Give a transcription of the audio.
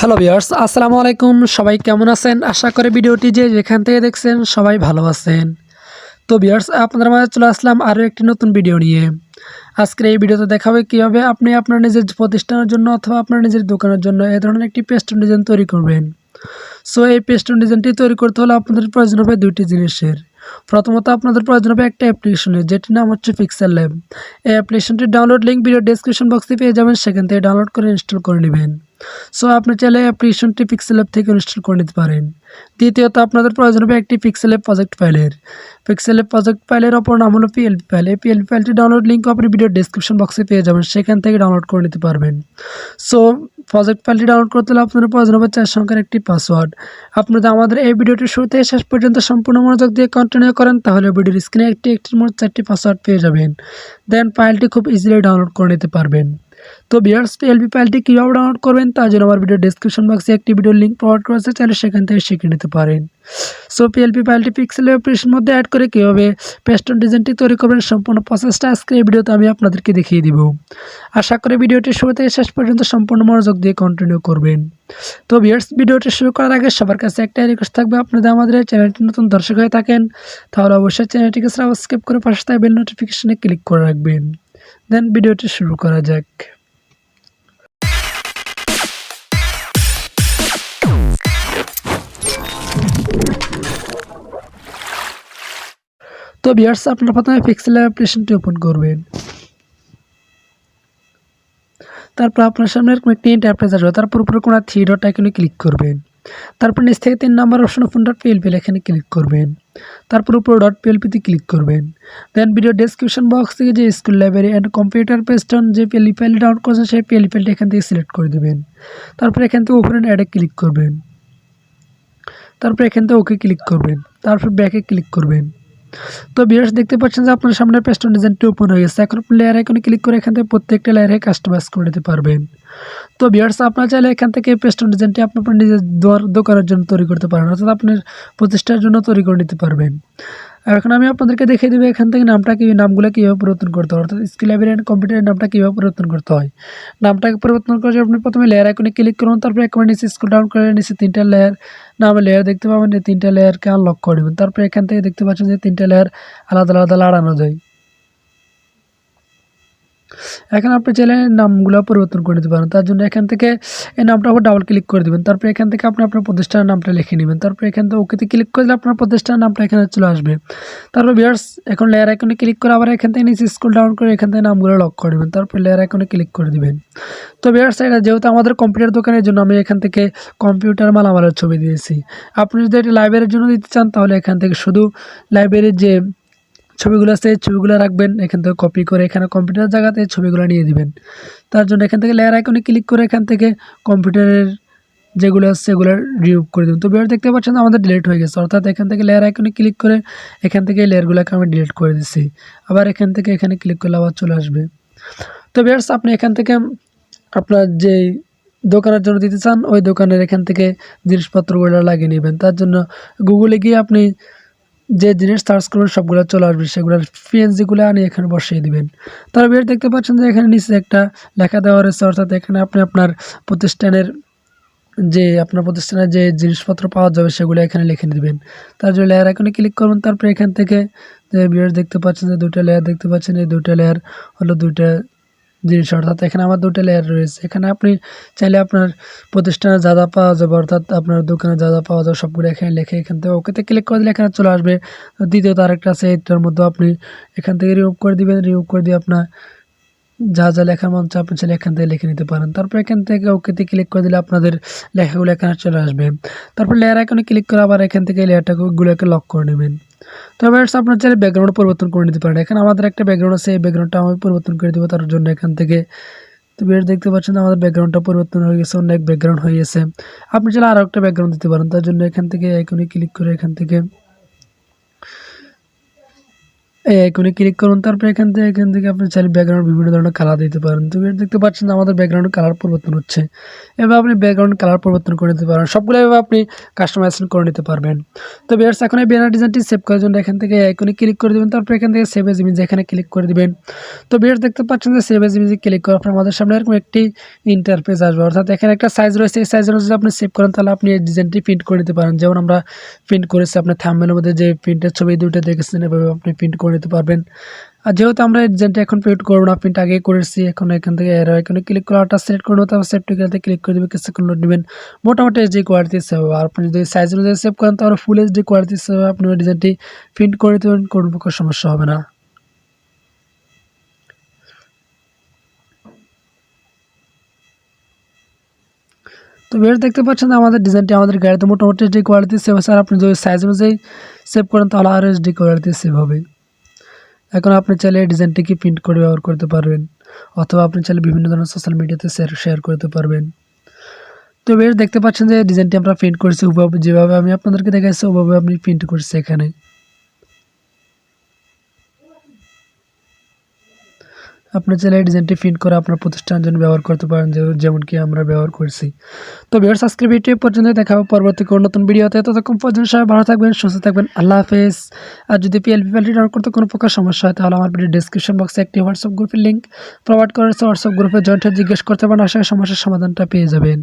Hello বিয়ার্স আসসালামু আলাইকুম সবাই কেমন আছেন? আশা করি ভিডিওটি যে যেখান থেকে দেখছেন সবাই ভালো আছেন। তো বিয়ার্স আপনাদের মাঝে চলে আসলাম আরও একটি নতুন ভিডিও নিয়ে। আজকের এই ভিডিওতে দেখাবে কীভাবে আপনি আপনার নিজের প্রতিষ্ঠানের জন্য অথবা আপনার নিজের দোকানের জন্য এ ধরনের একটি পেস্টন ডিজাইন তৈরি করবেন। সো এই পেস্টন ডিজাইনটি তৈরি করতে হলে আপনাদের প্রয়োজন হবে দুইটি জিনিসের। প্রথমত আপনাদের প্রয়োজন হবে একটা অ্যাপ্লিকেশনের যেটির নাম হচ্ছে পিক্সেল ল্যাব এই অ্যাপ্লিকেশনটির ডাউনলোড লিঙ্ক ভিডিও ডেসক্রিপশন বক্সে পেয়ে যাবেন, সেখান থেকে ডাউনলোড করে ইনস্টল করে নেবেন। সো আপনি চাইলে অ্যাপ্লিকেশনটি পিক্সেল অ্যাপ থেকে ইনস্টল করে নিতে পারেন। দ্বিতীয়ত, আপনাদের প্রয়োজন হবে একটি পিক্সেল অ্যাপ প্রজেক্ট ফাইলের পিক্সেল অ্যাপ প্রজেক্ট ফাইলের অপর নাম হলো পিএলপি ফাইল এই পিএলপি ফাইলটি ডাউনলোড লিঙ্ক আপনি ভিডিও ডেসক্রিপশন বক্সে পেয়ে যাবেন। সেখান থেকে ডাউনলোড করে নিতে পারবেন। সো প্রজেক্ট ফাইলটি ডাউনলোড করতে হলে আপনাদের প্রয়োজন হবে চার সংখ্যার একটি পাসওয়ার্ড আপনি যদি আমাদের এই ভিডিওটি শুরু থেকে শেষ পর্যন্ত সম্পূর্ণ মনোযোগ দিয়ে কন্টিনিউ করেন, তাহলে ভিডিওর স্ক্রিনে একটি একটির মোট চারটি পাসওয়ার্ড পেয়ে যাবেন। দেন ফাইলটি খুব ইজিলি ডাউনলোড করে নিতে পারবেন। তো বিয়ার্স পিএলপি ফাইলটি কীভাবে ডাউনলোড করবেন তার জন্য আমার ভিডিও ডিসক্রিপশন বক্সে একটি ভিডিও লিঙ্ক প্রোভাইড করেছে চাইলে সেখান থেকে শিখে নিতে পারেন। সো পিএলপি ফাইলটি পিক্সেল অপারেশন মধ্যে অ্যাড করে কীভাবে পেস্টন ডিজাইনটি তৈরি করবেন সম্পূর্ণ প্রসেসটা আজকে এই ভিডিওতে আমি আপনাদেরকে দেখিয়ে দিব। আশা করি ভিডিওটি শুরু থেকে শেষ পর্যন্ত সম্পূর্ণ মনোযোগ দিয়ে কন্টিনিউ করবেন। তো বিয়ার্স ভিডিওটি শুরু করার আগে সবার কাছে একটাই রিকোয়েস্ট থাকবে আপনাদের আমাদের চ্যানেলটি নতুন দর্শক হয়ে থাকেন, তাহলে অবশ্যই চ্যানেলটিকে সাবস্ক্রাইব করে পাশে বেল নোটিফিকেশনে ক্লিক করে রাখবেন। দেন ভিডিওটি শুরু করা যাক। তো বিয়ার্স আপনারা প্রথমে পিক্সেল অ্যাপ্লিকেশনটি ওপেন করবেন। তারপর আপনার সামনে এরকম একটি ইন্টারপ্রেস আসবে তারপর উপরে কোনো থ্রি ডট আইকনে ক্লিক করবেন। তারপর নিচ থেকে তিন number option open dot PLP এখানে ক্লিক করবেন। তারপর উপরে ডট পিএলপিতে ক্লিক করবেন। দেন ভিডিও ডেসক্রিপশন বক্স থেকে যে স্কুল লাইব্রেরি অ্যান্ড কম্পিউটার পেস্টন যে পিএলপি ফাইল ডাউনলোড করেছেন, সেই পিএলপি ফাইলটি এখান থেকে সিলেক্ট করে দেবেন। তারপর এখান থেকে ওপেন অ্যাডে ক্লিক করবেন। তারপর এখান থেকে ওকে ক্লিক করবেন। তারপর ব্যাকে ক্লিক করবেন। তো বিয়ার্স দেখতে পাচ্ছেন যে আপনার সামনে পেস্টন ডিজাইনটি ওপেন হয়ে গেছে। এখন লেয়ার আইকনে ক্লিক করে এখান থেকে প্রত্যেকটা লেয়ারে কাস্টমাইজ করে দিতে পারবেন। তো বিয়ার্স আপনার চাইলে এখান থেকে পেস্টন ডিজাইনটি আপনি আপনার নিজের দোকানের জন্য তৈরি করতে পারেন, অর্থাৎ আপনার প্রতিষ্ঠার জন্য তৈরি করে নিতে পারবেন। এখন আমি আপনাদেরকে দেখিয়ে দেবো এখান থেকে নামটা কী, নামগুলো কীভাবে পরিবর্তন করতে হয়, অর্থাৎ স্কিল লাইব্রেরি অ্যান্ড কম্পিউটারের নামটা কীভাবে পরিবর্তন করতে হয়। নামটাকে পরিবর্তন করে আপনি প্রথমে লেয়ার আইকনে ক্লিক করুন, তারপরে একবার নিচে স্কুল ডাউন করে নিচে তিনটা লেয়ার নামে লেয়ার দেখতে পাবেন, এই তিনটা লেয়ারকে আনলক করে দেবেন তারপরে এখান থেকে দেখতে পাচ্ছেন যে তিনটা লেয়ার আলাদা আলাদা লাড়ানো যায়। এখন আপনি চাইলে নামগুলো পরিবর্তন করে দিতে পারেন। তার জন্য এখান থেকে এই নামটা আবার ডাবল ক্লিক করে দেবেন। তারপরে এখান থেকে আপনি আপনার প্রতিষ্ঠানের নামটা লিখে নেবেন। তারপরে এখান থেকে ওকেতে ক্লিক করলে আপনার প্রতিষ্ঠানের নামটা এখানে চলে আসবে। তারপর বিয়ার্স এখন লেয়ার আইকনে ক্লিক করে আবার এখান থেকে নিচে স্কুল ডাউন করে এখান থেকে নামগুলো লক করে দেবেন। তারপর লেয়ার আইকনে ক্লিক করে দিবেন। তো বিয়ার্স এটা যেহেতু আমাদের কম্পিউটার দোকানের জন্য আমি এখান থেকে কম্পিউটার মালামালের ছবি দিয়েছি। আপনি যদি এটা লাইব্রেরির জন্য দিতে চান, তাহলে এখান থেকে শুধু লাইব্রেরির যে ছবিগুলো আছে, ছবিগুলো রাখবেন, এখান থেকে কপি করে এখানে কম্পিউটার জায়গাতে ছবিগুলো নিয়ে দিবেন। তার জন্য এখান থেকে লেয়ার আইকনে ক্লিক করে এখান থেকে কম্পিউটারের যেগুলো আছে সেগুলো রিমুভ করে দেবেন। তো বিয়ার দেখতে পাচ্ছেন আমাদের ডিলিট হয়ে গেছে, অর্থাৎ এখান থেকে লেয়ার আইকনে ক্লিক করে এখান থেকে লেয়ারগুলোকে আমি ডিলিট করে দিচ্ছি আবার এখান থেকে এখানে ক্লিক করলে আবার চলে আসবে। তো বিয়ার্স আপনি এখান থেকে আপনার যে দোকানের জন্য দিতে চান, ওই দোকানের এখান থেকে জিনিসপত্রগুলো লাগিয়ে নেবেন। তার জন্য গুগলে গিয়ে আপনি যে জিনিস সার্চ করবেন, সবগুলো চলে আসবে। সেগুলোর পিএনজিগুলো আনি এখানে বসিয়ে দিবেন। তার বের দেখতে পাচ্ছেন যে এখানে নিচে একটা লেখা দেওয়া রয়েছে, অর্থাৎ এখানে আপনি আপনার প্রতিষ্ঠানের যে, আপনার প্রতিষ্ঠানের যে জিনিসপত্র পাওয়া যাবে, সেগুলো এখানে লিখে দিবেন তার জন্য লেয়ার এখানে ক্লিক করুন, তারপরে এখান থেকে যে বিয়ার দেখতে পাচ্ছেন যে দুটো লেয়ার দেখতে পাচ্ছেন এই দুটো লেয়ার হলো দুইটা জিনিস, অর্থাৎ এখানে আমার দুটো লেয়ার রয়েছে। এখানে আপনি চাইলে আপনার প্রতিষ্ঠানে যা যা পাওয়া যাবে, অর্থাৎ আপনার দোকানে যা যা পাওয়া যাবে, সবগুলো এখানে লেখে এখান থেকে ওকেতে ক্লিক করে দিলে এখানে চলে আসবে। দ্বিতীয়ত আরেকটা আছে, এটার মধ্যে আপনি এখান থেকে রিমুভ করে দিবেন। রিমুভ করে দিয়ে আপনার যা যা লেখার মন চায় আপনি চাইলে এখান থেকে লিখে নিতে পারেন। তারপর এখান থেকে ওকেতে ক্লিক করে দিলে আপনাদের লেখাগুলো এখানে চলে আসবে। তারপর লেয়ার এখানে ক্লিক করে আবার এখান থেকে লেয়ারটাগুলোকে লক করে নেবেন। তো এবার আপনার চাইলে ব্যাকগ্রাউন্ড পরিবর্তন করে নিতে পারেন, এখানে আমাদের একটা ব্যাকগ্রাউন্ড আছে, এই ব্যাকগ্রাউন্ডটা আমি পরিবর্তন করে দেবো তার জন্য এখান থেকে। তো বেশ দেখতে পাচ্ছেন আমাদের ব্যাকগ্রাউন্ডটা পরিবর্তন হয়ে গেছে, অনেক ব্যাকগ্রাউন্ড হয়ে গেছে। আপনি চাইলে আরও একটা ব্যাকগ্রাউন্ড দিতে পারেন, তার জন্য এখান থেকে এখনই ক্লিক করে এখান থেকে আইকনে ক্লিক করুন, তারপর এখান থেকে এখান থেকে আপনি চাইলে ব্যাকগ্রাউন্ড বিভিন্ন ধরনের কালার দিতে পারেন। তো দেখতে পাচ্ছেন আমাদের ব্যাকগ্রাউন্ড কালার পরিবর্তন হচ্ছে। এভাবে আপনি ব্যাকগ্রাউন্ড কালার পরিবর্তন করে নিতে পারেন। সবগুলো এভাবে আপনি কাস্টমাইজেশন করে নিতে পারবেন। তো বিয়ার্স এখন এই ব্যানার ডিজাইনটি সেভ করার জন্য এখান থেকে আইকনে ক্লিক করে দেবেন। তারপর এখান থেকে সেভ এজ ইমেজ এখানে ক্লিক করে দিবেন। তো বিয়ার্স দেখতে পাচ্ছেন যে সেভ এজ ইমেজে ক্লিক করার পর আমাদের সামনে এরকম একটি ইন্টারফেস আসবে। অর্থাৎ এখানে একটা সাইজ রয়েছে। এই সাইজের যদি আপনি সেভ করেন, তাহলে আপনি এই ডিজাইনটি প্রিন্ট করে নিতে পারেন। যেমন আমরা প্রিন্ট করেছি আপনার থাম্বেলের মধ্যে যে প্রিন্টের ছবি দুটো দেখেছেন, এভাবে আপনি প্রিন্ট করে নিতে পারবেন। আর যেহেতু আমরা এই এখন প্রিন্ট করব না প্রিন্ট আগে করেছি এখন এখান থেকে এর এখানে ক্লিক করে আটা সিলেক্ট করে তারপর সেভ টিকাতে ক্লিক করে দেবেন, কিছুক্ষণ লোড নেবেন। মোটামুটি এইচডি কোয়ালিটি সেভ হবে আর আপনি যদি সাইজ অনুযায়ী সেভ করেন, তাহলে ফুল এইচডি কোয়ালিটি সেভ হবে আপনি ডিজাইনটি প্রিন্ট করে দেবেন, কোনো প্রকার সমস্যা হবে না। তো বেশ দেখতে পাচ্ছেন আমাদের ডিজাইনটি আমাদের গাড়িতে মোটামুটি এইচডি কোয়ালিটি সেভ আছে আর আপনি যদি সাইজ অনুযায়ী সেভ করেন, তাহলে আরও এইচডি কোয়ালিটি সেভ হবে। এখন আপনি চাইলে এই ডিজাইনটিকে প্রিন্ট করে ব্যবহার করতে পারবেন, অথবা আপনি চাইলে বিভিন্ন ধরনের সোশ্যাল মিডিয়াতে শেয়ার শেয়ার করতে পারবেন। তো বেশ, দেখতে পাচ্ছেন যে ডিজাইনটি আমরা প্রিন্ট করেছি ওভাবে যেভাবে আমি আপনাদেরকে দেখাচ্ছি ওভাবে আপনি প্রিন্ট করছি এখানে। আপনি চাইলে এই ডিজাইনটি প্রিন্ট করে আপনার প্রতিষ্ঠানের জন্য ব্যবহার করতে পারেন যেমন কি আমরা ব্যবহার করছি। তো ভিউয়ার্স আজকের ভিডিও পর্যন্ত দেখা হবে পরবর্তী কোনো নতুন ভিডিওতে ততক্ষণ পর্যন্ত সবাই ভালো থাকবেন, সুস্থ থাকবেন। আল্লাহ হাফেজ। আর যদি পিএলপি প্যালটি ডাউন করতে কোনো প্রকার সমস্যা হয়, তাহলে আমার ভিডিও ডিসক্রিপশন বক্সে একটি হোয়াটসঅ্যাপ গ্রুপের লিঙ্ক প্রোভাইড করে হোয়াটসঅ্যাপ গ্রুপে জয়েন্ট জিজ্ঞেস করতে পারেন। আশা সমস্যার সমাধানটা পেয়ে যাবেন।